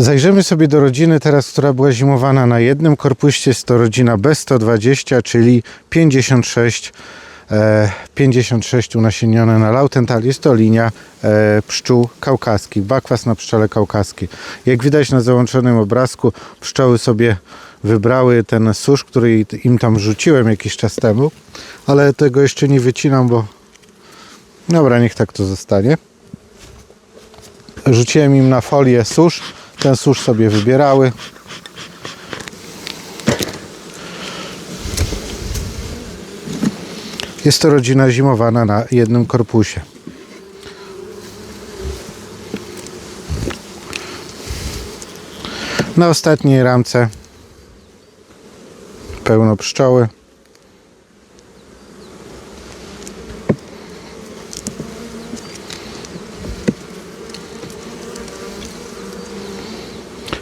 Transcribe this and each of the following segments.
Zajrzymy sobie do rodziny teraz, która była zimowana na jednym korpuście. Jest to rodzina B120, czyli 56, e, 56 unasienione na Lautental. Jest to linia e, pszczół kaukaskich, bakwas na pszczele kaukaskiej. Jak widać na załączonym obrazku, pszczoły sobie wybrały ten susz, który im tam rzuciłem jakiś czas temu, ale tego jeszcze nie wycinam, bo dobra, niech tak to zostanie. Rzuciłem im na folię susz. Ten susz sobie wybierały. Jest to rodzina zimowana na jednym korpusie. Na ostatniej ramce pełno pszczoły.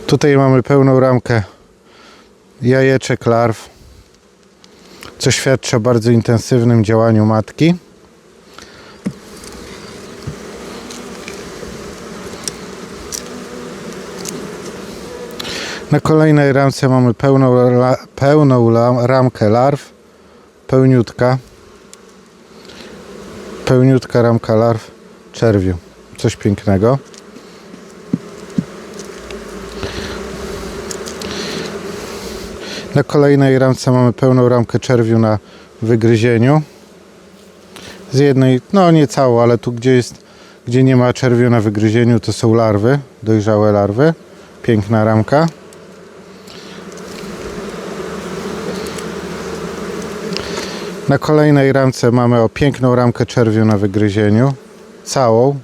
Tutaj mamy pełną ramkę jajeczek larw, co świadczy o bardzo intensywnym działaniu matki. Na kolejnej ramce mamy pełną, la, pełną la, ramkę larw, pełniutka, pełniutka ramka larw czerwiu. Coś pięknego. Na kolejnej ramce mamy pełną ramkę czerwiu na wygryzieniu. Z jednej, no nie całą, ale tu gdzie jest, gdzie nie ma czerwiu na wygryzieniu, to są larwy, dojrzałe larwy. Piękna ramka. Na kolejnej ramce mamy o piękną ramkę czerwiu na wygryzieniu. Całą.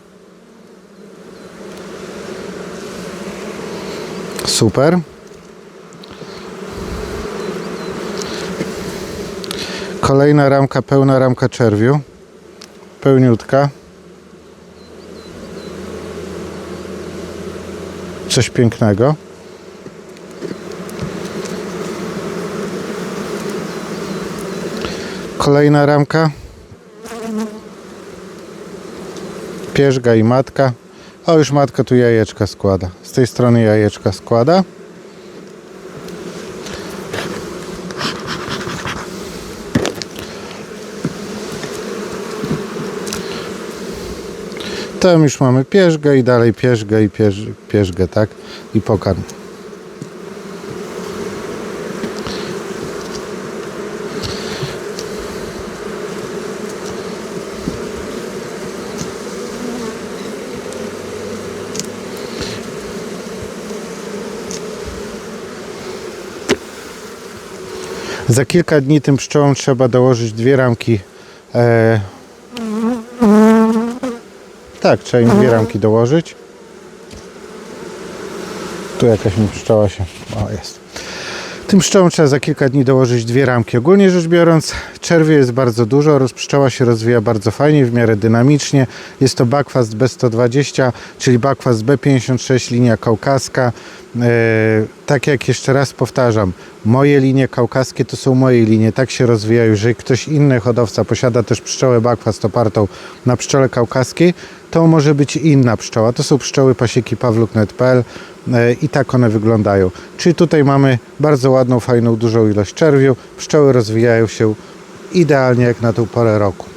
Super. Kolejna ramka, pełna ramka czerwiu. Pełniutka. Coś pięknego. Kolejna ramka. Pierzga i matka. O, już matka tu jajeczka składa. Z tej strony jajeczka składa. Tam już mamy pierzgę i dalej pierzgę i pierz, pierzgę, tak? I pokarm. Za kilka dni tym pszczołom trzeba dołożyć dwie ramki e, tak, trzeba im dwie ramki dołożyć. Tu jakaś mi pszczoła się. O, jest. Tym pszczołom trzeba za kilka dni dołożyć dwie ramki. Ogólnie rzecz biorąc, czerwie jest bardzo dużo, pszczoła się rozwija bardzo fajnie, w miarę dynamicznie. Jest to bakwast B120, czyli bakwast B56, linia kaukaska. E, tak jak jeszcze raz powtarzam, moje linie kaukaskie to są moje linie, tak się rozwijają. Jeżeli ktoś inny hodowca posiada też pszczołę bakwast opartą na pszczole kaukaskiej, to może być inna pszczoła. To są pszczoły pasieki pawluk.net.pl e, i tak one wyglądają. Czyli tutaj mamy bardzo ładną, fajną, dużą ilość czerwiu. Pszczoły rozwijają się idealnie jak na tą porę roku.